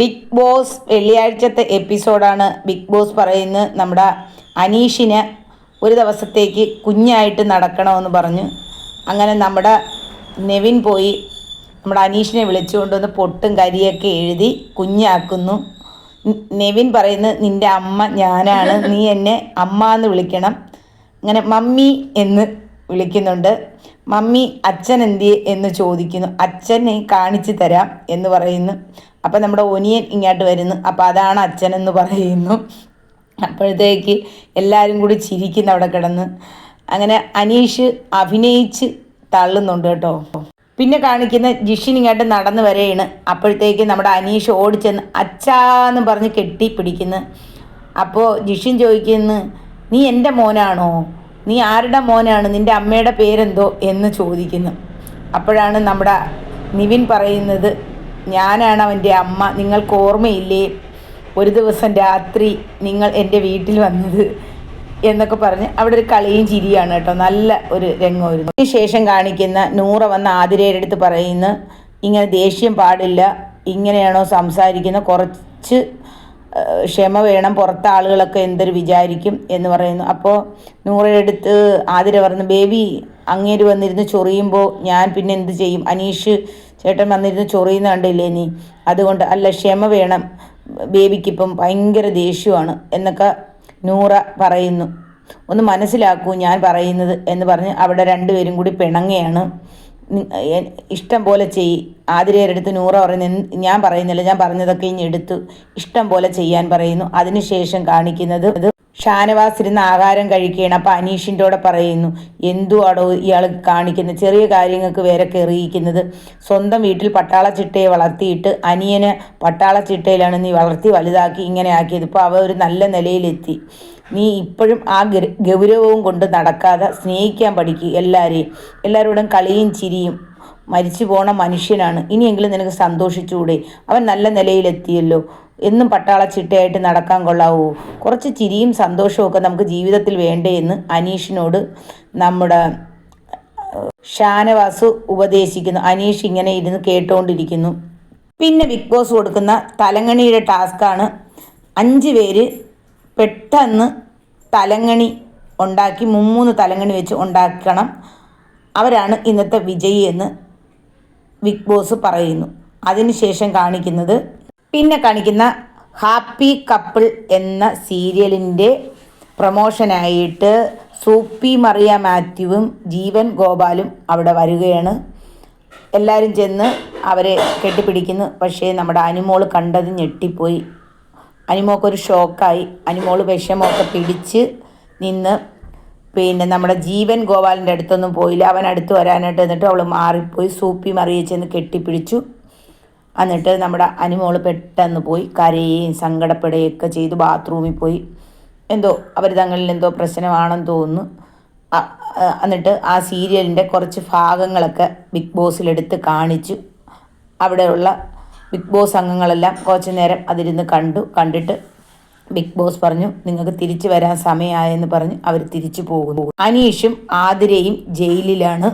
Big boss വെള്ളിയാഴ്ചത്തെ എപ്പിസോഡാണ് big boss പറയുന്നത്. നമ്മുടെ അനീഷിന് ഒരു ദിവസത്തേക്ക് കുഞ്ഞായിട്ട് നടക്കണമെന്ന് പറഞ്ഞു. അങ്ങനെ നമ്മുടെ നെവിൻ പോയി നമ്മുടെ അനീഷിനെ വിളിച്ചുകൊണ്ട് വിളിച്ചുകൊണ്ടുവന്ന് പൊട്ടും കരിയൊക്കെ എഴുതി കുഞ്ഞാക്കുന്നു. നെവിൻ പറയുന്നത് നിന്റെ അമ്മ ഞാനാണ്. നീ എന്നെ അമ്മ എന്ന് വിളിക്കണം. അങ്ങനെ മമ്മി എന്ന് വിളിക്കുന്നുണ്ട്. മമ്മി അച്ഛൻ എന്തി എന്ന് ചോദിക്കുന്നു. അച്ഛനെ കാണിച്ചു തരാം എന്ന് പറയുന്നു. അപ്പം നമ്മുടെ ഒനിയൻ ഇങ്ങോട്ട് വരുന്നു. അപ്പം അതാണ് അച്ഛനെന്ന് പറയുന്നു. അപ്പോഴത്തേക്ക് എല്ലാവരും കൂടി ചിരിക്കുന്നു അവിടെ കിടന്ന്. അങ്ങനെ അനീഷ് അഭിനയിച്ച് തള്ളുന്നുണ്ട് കേട്ടോ. പിന്നെ കാണിക്കുന്ന ജിഷിൻ ഇങ്ങോട്ട് നടന്നു വരെയാണ്. അപ്പോഴത്തേക്ക് നമ്മുടെ അനീഷ് ഓടിച്ചെന്ന് അച്ചാന്ന് പറഞ്ഞ് കെട്ടി പിടിക്കുന്നു അപ്പോൾ ജിഷിൻ ചോദിക്കുന്നു നീ എന്റെ മോനാണോ? നീ ആരുടെ മോനാണ്? നിന്റെ അമ്മയുടെ പേരെന്തോ? എന്ന് ചോദിക്കുന്നു. അപ്പോഴാണ് നമ്മുടെ നിവിൻ പറയുന്നത് ഞാനാണ് അവന്റെ അമ്മ. നിങ്ങൾക്ക് ഓർമ്മയില്ലേ? ഒരു ദിവസം രാത്രി നിങ്ങൾ എന്റെ വീട്ടിൽ വന്നത് എന്നൊക്കെ പറഞ്ഞ് അവിടെ ഒരു കളിയും ചിരിയാണ് കേട്ടോ. നല്ല ഒരു രംഗമായിരുന്നു. അതിന് ശേഷം കാണിക്കുന്ന നൂറ വന്ന ആതിരയുടെ അടുത്ത് പറയുന്ന ഇങ്ങനെ ദേഷ്യം പാടില്ല. ഇങ്ങനെയാണോ സംസാരിക്കുന്ന കുറച്ച് ക്ഷമ വേണം. പുറത്തെ ആളുകളൊക്കെ എന്തൊരു വിചാരിക്കും? എന്ന് പറയുന്നു. അപ്പോൾ നൂറയുടെ അടുത്ത് ആതിര പറഞ്ഞു ബേബി അങ്ങേര് വന്നിരുന്ന് ചൊറിയുമ്പോൾ ഞാൻ പിന്നെ എന്ത് ചെയ്യും? അനീഷ് ചേട്ടൻ വന്നിരുന്ന് ചൊറിയുന്ന കണ്ടില്ലേ നീ? അതുകൊണ്ട് അല്ല ക്ഷമ വേണം. ബേബിക്കിപ്പം ഭയങ്കര ദേഷ്യമാണ് എന്നൊക്കെ നൂറ പറയുന്നു. ഒന്ന് മനസ്സിലാക്കൂ ഞാൻ പറയുന്നത് എന്ന് പറഞ്ഞ് അവിടെ രണ്ടുപേരും കൂടി പിണങ്ങയാണ്. ഇഷ്ടം പോലെ ചെയ്. ആതിരേരെടുത്ത് നൂറ പറയുന്ന ഞാൻ പറയുന്നില്ല ഞാൻ പറഞ്ഞതൊക്കെ ഇനി എടുത്തു ഇഷ്ടം പോലെ ചെയ്യാൻ പറയുന്നു. അതിനുശേഷം കാണിക്കുന്നത് ഇത് ഷാനവാസ് ഇരുന്ന് ആഹാരം കഴിക്കുകയാണ്. അപ്പോൾ അനീഷിന്റെ പറയുന്നു എന്തുവാടോ ഇയാൾ കാണിക്കുന്നത് ചെറിയ കാര്യങ്ങൾക്ക് വേറെ കയറിയിരിക്കുന്നത് സ്വന്തം വീട്ടിൽ പട്ടാള ചിട്ടയെ വളർത്തിയിട്ട് അനിയനെ പട്ടാള ചിട്ടയിലാണ് നീ വളർത്തി വലുതാക്കി ഇങ്ങനെ ആക്കിയത്. ഇപ്പോൾ അവ ഒരു നല്ല നിലയിലെത്തി. നീ ഇപ്പോഴും ആ ഗൗരവവും കൊണ്ട് നടക്കാതെ സ്നേഹിക്കാൻ പഠിക്കുക എല്ലാവരെയും എല്ലാവരോടും കളിയും ചിരിയും മരിച്ചു പോണ മനുഷ്യനാണ്. ഇനിയെങ്കിലും നിനക്ക് സന്തോഷിച്ചുകൂടെ? അവൻ നല്ല നിലയിലെത്തിയല്ലോ. എന്നും പട്ടാള ചിട്ടയായിട്ട് നടക്കാൻ കൊള്ളാവൂ. കുറച്ച് ചിരിയും സന്തോഷവും ഒക്കെ നമുക്ക് ജീവിതത്തിൽ വേണ്ടേ എന്ന് അനീഷിനോട് നമ്മുടെ ഷാനവാസ് ഉപദേശിക്കുന്നു. അനീഷ് ഇങ്ങനെ ഇരുന്ന് കേട്ടുകൊണ്ടിരിക്കുന്നു പിന്നെ ബിഗ് ബോസ് കൊടുക്കുന്ന തലങ്ങണിയുടെ ടാസ്ക്കാണ്. അഞ്ച് പേര് പെട്ടെന്ന് തലങ്ങണി ഉണ്ടാക്കി മുമ്മൂന്ന് തലങ്ങണി വെച്ച് ഉണ്ടാക്കണം. അവരാണ് ഇന്നത്തെ വിജയി എന്ന് ബിഗ് ബോസ് പറയുന്നു. അതിനുശേഷം കാണിക്കുന്നത് പിന്നെ കാണിക്കുന്ന ഹാപ്പി കപ്പിൾ എന്ന സീരിയലിന്റെ പ്രൊമോഷനായിട്ട് സൂപ്പി മറിയ മാത്യുവും ജീവൻ ഗോപാലും അവിടെ വരികയാണ്. എല്ലാവരും ചെന്ന് അവരെ കെട്ടിപ്പിടിക്കുന്നു. പക്ഷേ നമ്മുടെ അനുമോൾ കണ്ടത് ഞെട്ടിപ്പോയി. അനുമോക്കൊരു ഷോക്കായി. അനുമോൾ വിഷമമൊക്കെ പിടിച്ച് നിന്ന് പിന്നെ നമ്മുടെ ജീവൻ ഗോപാലിന്റെ അടുത്തൊന്നും പോയില്ല. അവൻ അടുത്ത് വരാനായിട്ട് എന്നിട്ട് അവൾ മാറിപ്പോയി. സൂപ്പി മറിയെ ചെന്ന് കെട്ടിപ്പിടിച്ചു. എന്നിട്ട് നമ്മുടെ അനുമോൾ പെട്ടെന്ന് പോയി. കരയുകയും സങ്കടപ്പെടുകയൊക്കെ ചെയ്ത്. ബാത്റൂമിൽ പോയി. എന്തോ അവർ തങ്ങളിൽ എന്തോ പ്രശ്നമാണെന്ന് തോന്നുന്നു. എന്നിട്ട് ആ സീരിയലിന്റെ കുറച്ച് ഭാഗങ്ങളൊക്കെ ബിഗ് ബോസിലെടുത്ത് കാണിച്ചു. അവിടെയുള്ള ബിഗ് ബോസ് അംഗങ്ങളെല്ലാം കുറച്ച് നേരം അതിരുന്ന് കണ്ടു. കണ്ടിട്ട് ബിഗ് ബോസ് പറഞ്ഞു നിങ്ങൾക്ക് തിരിച്ചു വരാൻ സമയമായെന്ന് പറഞ്ഞ് അവർ തിരിച്ചു പോകുന്നു. അനീഷും ആതിരയും ജയിലിലാണ്